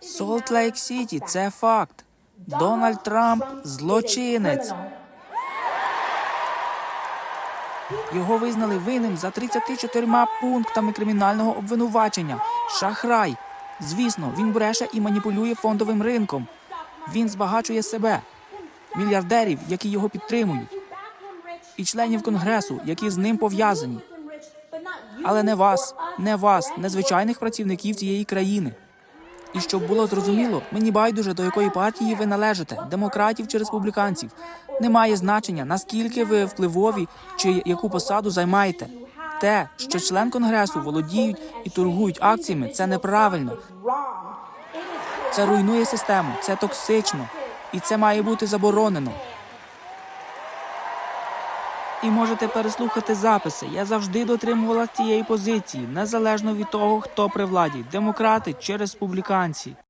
Солт Лейк Сіті це факт. Дональд Трамп злочинець. Його визнали винним за 34 пунктами кримінального обвинувачення. Шахрай. Звісно, він бреше і маніпулює фондовим ринком. Він збагачує себе, мільярдерів, які його підтримують, і членів конгресу, які з ним пов'язані. Але не вас, не вас, не звичайних працівників цієї країни. І щоб було зрозуміло, мені байдуже до якої партії ви належите, демократів чи республіканців. Немає значення, наскільки ви впливові чи яку посаду займаєте. Те, що член конгресу володіють і торгують акціями, це неправильно. Це руйнує систему, це токсично, і це має бути заборонено. І можете переслухати записи. Я завжди дотримувалася цієї позиції, незалежно від того, хто при владі демократи чи республіканці.